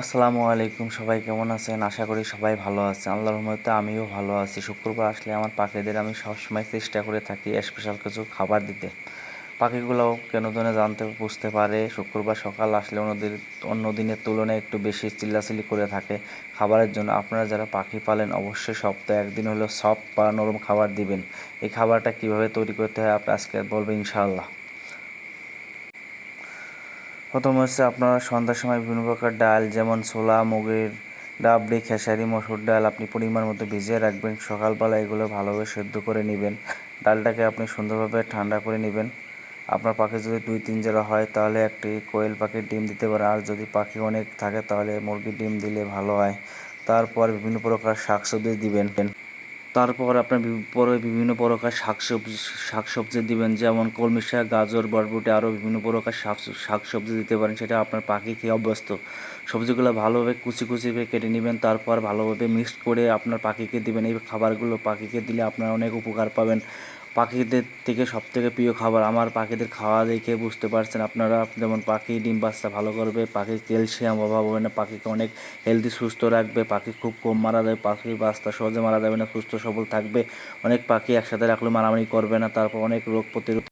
আসসালামু আলাইকুম, সবাই কেমন আছেন? আশা করি সবাই ভালো আছেন। আল্লাহর রহমতে আমিও ভালো আছি। শুক্রবার আসলে আমার পাখিদের আমি সবসময় চেষ্টা করে থাকি স্পেশাল কিছু খাবার দিতে। পাখিগুলো কেন যেন জানতে বুঝতে পারে। শুক্রবার সকাল আসলে অন্যদের, অন্য দিনের তুলনায় একটু বেশি চিল্লাচিল্লি করে থাকে। খাবারের জন্য আপনারা যারা পাখি পালেন, অবশ্যই সপ্তাহে একদিন হলেও সফট বা নরম খাবার দিবেন। এই খাবারটা কীভাবে তৈরি করতে হয়, আপনি আজকে বলব ইনশাআল্লাহ। প্রথম হচ্ছে আপনারা সন্ধ্যার সময় বিভিন্ন প্রকার ডাল, যেমন ছোলা, মুগের ডাবলি খেসারি, মসুর ডাল আপনি পরিমাণ মতো ভিজিয়ে রাখবেন। সকালবেলা এগুলো ভালোভাবে সেদ্ধ করে নেবেন। ডালটাকে আপনি সুন্দরভাবে ঠান্ডা করে নেবেন। আপনার পাখি যদি দুই, তিন জোড়া হয়, তাহলে একটি কোয়েল পাখির ডিম দিতে পারে আর যদি পাখি অনেক থাকে, তাহলে মুরগির ডিম দিলে ভালো হয়। তারপর বিভিন্ন প্রকার শাকসবজি দিবেন। তারপর আপনার পরে বিভিন্ন প্রকার শাকসবজি শাকসবজি দিবেন, যেমন কলমি শাক, গাজর, বরবটি, আরও বিভিন্ন প্রকার শাক, শাকসবজি দিতে পারেন, সেটা আপনার পাখি খেয়ে অভ্যস্ত। সবজিগুলো ভালোভাবে কুচি কুচি করে কেটে নেবেন, তারপর ভালোভাবে মিক্সড করে আপনার পাখিকে দিবেন। এই খাবারগুলো পাখিকে দিলে আপনারা অনেক উপকার পাবেন। পাখিদের থেকে সব থেকে প্রিয় খাবার আমার পাখিদের খাওয়া দেখে বুঝতে পারছেন আপনারা। যেমন পাখি ডিম বাচ্চা ভালো করবে পাখির ক্যালসিয়াম অভাব হবে না, পাখিকে অনেক হেলদি সুস্থ রাখবে, পাখি খুব কম মারা যাবে পাখির বাচ্চা সহজে মারা যাবে না, সুস্থ সবল থাকবে, অনেক পাখি একসাথে রাখলে মারামারি করবে না, তারপর অনেক রোগ প্রতিরোধ